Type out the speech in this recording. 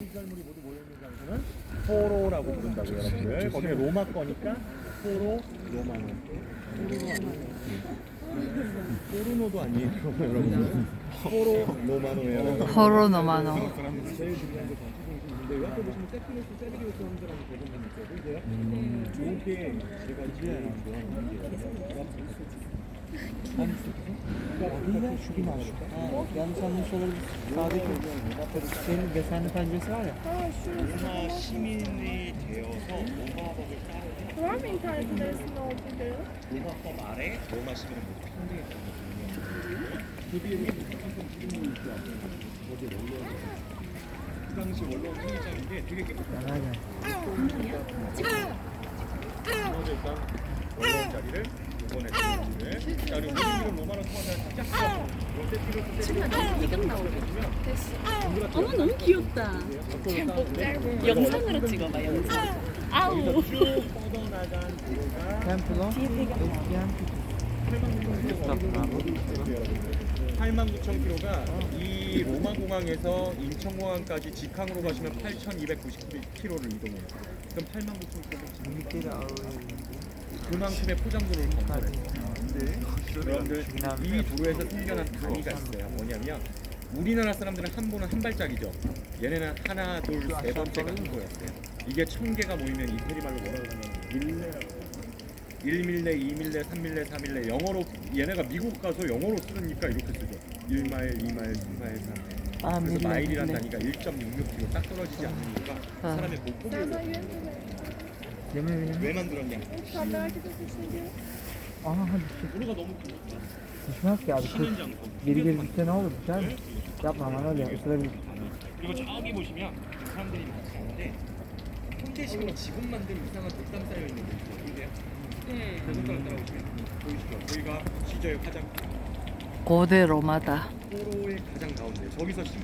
시설물이 모두 모여있는 장소는 포로라고 부른다고 여러분들. 거기에 로마 거니까 포로 로마노 포르노도 아니에요 여러분들. 포로 로마노예요. 포로. 제일 중요한 게 보시면 세피노스 있어요? 이게 제가 이제 죽이 면안 될까? Yanlış anlamış olabilir. Sağdaki senin desenli penceresi var ya. 로마 시민이 되어서 로마 법을 따르는 그러면 인터넷에 쓰는 어디래요? 로마법 아래 로마 시민은 모두 평등했거든요. 그 당시 원로원 통일장인데 되게 깨끗한 Aynen. 먼저 일단 원로원 자리를 통화를 짝 어머 너무 귀엽다. 영상으로 찍어봐 영상. 아우. 도로가 Templo. Eski Antik. 89,000km가 이 로마 공항에서 인천 공항까지 직항으로 가시면 8,290km를 이동해요. 그럼 89,000km Birlikleri ağır. 그만큼의 포장도로를 건설했어요. 여러분들 이 도로에서 생겨난 단위가 있어요. 뭐냐면 우리나라 사람들은 한 보는 한 발짝이죠. 얘네는 하나, 둘, 세 번째가 한 거였어요. 이게 천 개가 모이면 이태리 말로 뭐라고 하냐면 밀레라고. 1밀레, 2밀레, 3밀레, 4밀레 영어로 얘네가 미국 가서 영어로 쓰니까 이렇게 쓰죠. 1마일, 2마일, 3마일, 4마일. Aa, 그래서 마일이란. 단위가 1.66km 딱 떨어지지 아. 사람의 목표를 왜 만들었냐? 너무. Kız. 신현장 거기. Geri geri gitse ne olur düşer mi? Yapma aman öyle ısırabilir. 그리고 저기 보시면 사람들이 같이 가는데 현대식으로 지금 만든 이상한 돌담 쌓여 있는 게 있어요. 보이세요? 네. 손가락 따라오시면 보이시죠? 저희가 시저의 가장 고대 로마다. 포로의 가장 가운데 저기서 시기